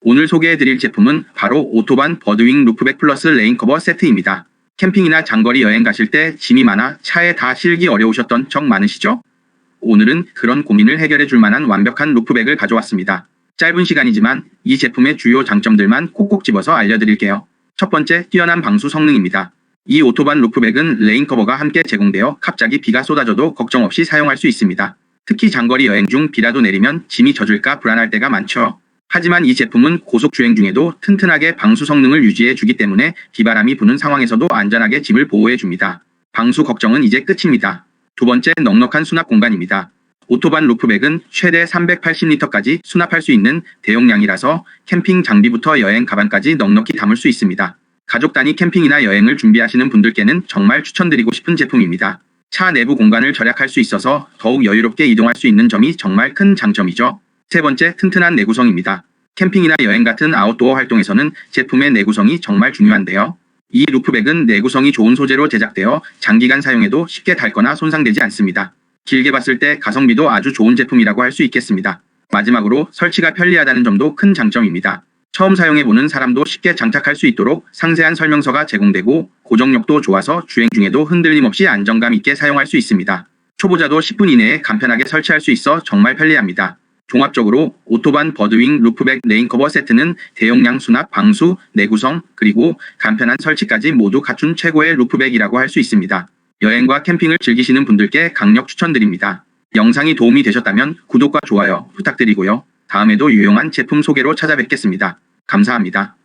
오늘 소개해드릴 제품은 바로 오토반 버드윙 루프백 플러스 레인커버 세트입니다. 캠핑이나 장거리 여행 가실 때 짐이 많아 차에 다 실기 어려우셨던 적 많으시죠? 오늘은 그런 고민을 해결해 줄 만한 완벽한 루프백을 가져왔습니다. 짧은 시간이지만 이 제품의 주요 장점들만 콕콕 집어서 알려드릴게요. 첫 번째, 뛰어난 방수 성능입니다. 이 오토반 루프백은 레인커버가 함께 제공되어 갑자기 비가 쏟아져도 걱정 없이 사용할 수 있습니다. 특히 장거리 여행 중 비라도 내리면 짐이 젖을까 불안할 때가 많죠. 하지만 이 제품은 고속 주행 중에도 튼튼하게 방수 성능을 유지해 주기 때문에 비바람이 부는 상황에서도 안전하게 짐을 보호해 줍니다. 방수 걱정은 이제 끝입니다. 두 번째 넉넉한 수납 공간입니다. 오토반 루프백은 최대 380리터까지 수납할 수 있는 대용량이라서 캠핑 장비부터 여행 가방까지 넉넉히 담을 수 있습니다. 가족 단위 캠핑이나 여행을 준비하시는 분들께는 정말 추천드리고 싶은 제품입니다. 차 내부 공간을 절약할 수 있어서 더욱 여유롭게 이동할 수 있는 점이 정말 큰 장점이죠. 세 번째, 튼튼한 내구성입니다. 캠핑이나 여행 같은 아웃도어 활동에서는 제품의 내구성이 정말 중요한데요. 이 루프백은 내구성이 좋은 소재로 제작되어 장기간 사용해도 쉽게 닳거나 손상되지 않습니다. 길게 봤을 때 가성비도 아주 좋은 제품이라고 할 수 있겠습니다. 마지막으로 설치가 편리하다는 점도 큰 장점입니다. 처음 사용해보는 사람도 쉽게 장착할 수 있도록 상세한 설명서가 제공되고 고정력도 좋아서 주행 중에도 흔들림 없이 안정감 있게 사용할 수 있습니다. 초보자도 10분 이내에 간편하게 설치할 수 있어 정말 편리합니다. 종합적으로 오토반 버드윙 루프백 레인커버 세트는 대용량 수납, 방수, 내구성, 그리고 간편한 설치까지 모두 갖춘 최고의 루프백이라고 할 수 있습니다. 여행과 캠핑을 즐기시는 분들께 강력 추천드립니다. 영상이 도움이 되셨다면 구독과 좋아요 부탁드리고요. 다음에도 유용한 제품 소개로 찾아뵙겠습니다. 감사합니다.